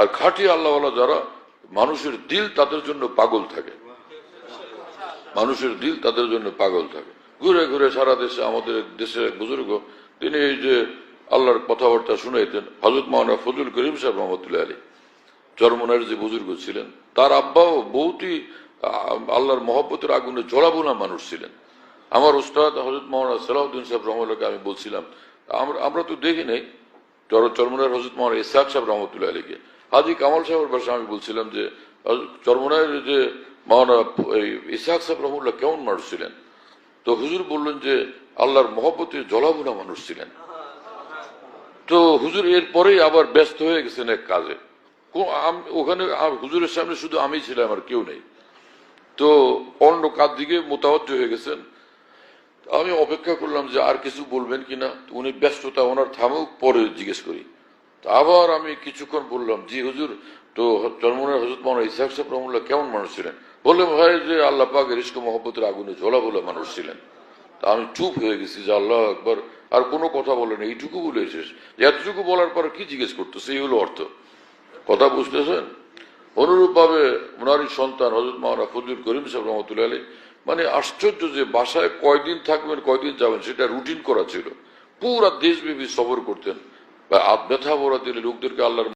আর খাঁটি আল্লাহওয়ালা যারা, মানুষের দিল তাদের জন্য পাগল থাকে। মানুষের দিল তাদের জন্য পাগল থাকে। ঘুরে ঘুরে সারা দেশে, আমাদের দেশের এক বুজুর্গ, তিনি এই যে আল্লাহর কথাবার্তা শুনাইতেন হজরত মাওনা ফজল করিম সাহেব রহমতুল্লাহ আলী চরমনার যে বুজুর্গ ছিলেন, তার আব্বাও বহুতই আল্লাহর মহব্বতের আগুনে জ্বলাবোনা মানুষ ছিলেন। আমার উস্তাদ হজরত মাওলানা সালাউদ্দিন সাহেব রহমুল্লাহকে আমি বলছিলাম, আমরা তো দেখি নাই, চর, চরমনার হজরত মাওলানা ইসাক সাহেব রহমতুল্লাহ আলীকে হাজি কামাল সাহেবের ভাষা আমি বলছিলাম যে হজরত যে মাওলানা এই ইসাক সাহেব রহমুল্লাহ কেমন মানুষ ছিলেন? তো হুজুর বললেন যে, আল্লাহর মহব্বতে জলাভুনা মানুষ ছিলেন। তো হুজুর এরপরেই আবার ব্যস্ত হয়ে গেছেন এক কাজে। ওখানে হুজুরের সামনে শুধু আমি ছিলাম আর কেউ নেই। তো অন্য কাজ দিকে মোতাবজ্জ হয়ে গেছেন। আমি অপেক্ষা করলাম যে আর কিছু বলবেন কিনা। উনি ব্যস্ততা ওনার থামুক, পরে জিজ্ঞেস করি। আবার আমি কিছুক্ষণ বললাম, জি হুজুর, তো চরমনের হজরত মাওলানা ইসাক সাহেব রহমুল্লাহ কেমন মানুষ ছিলেন? বললেন ভাই, যে আল্লাহ পাক রিস্ক মহব্বতের আগুনে ঝোলা বলে মানুষ ছিলেন। তা আমি চুপ হয়ে গেছি, যে আল্লাহ একবার আর কোনো কথা বলেন এইটুকু বলে শেষ এতটুকু বলার পর কি জিজ্ঞেস করতেছে? এই হলো অর্থ। কথা বুঝতেছেন? অনুরূপ ভাবে ওনারই সন্তান হজরত মাওলানা ফজলুল করিম সাহেব রহমতুল্লাহ আলী মানে আশ্চর্য যে বাসায় কয়দিন থাকবেন, কয়দিন যাবেন, সেটা রুটিন করা ছিল। পুরা দেশব্যাপী সফর করতেন। বা বড় দিলে লোকদেরকে আল্লাহর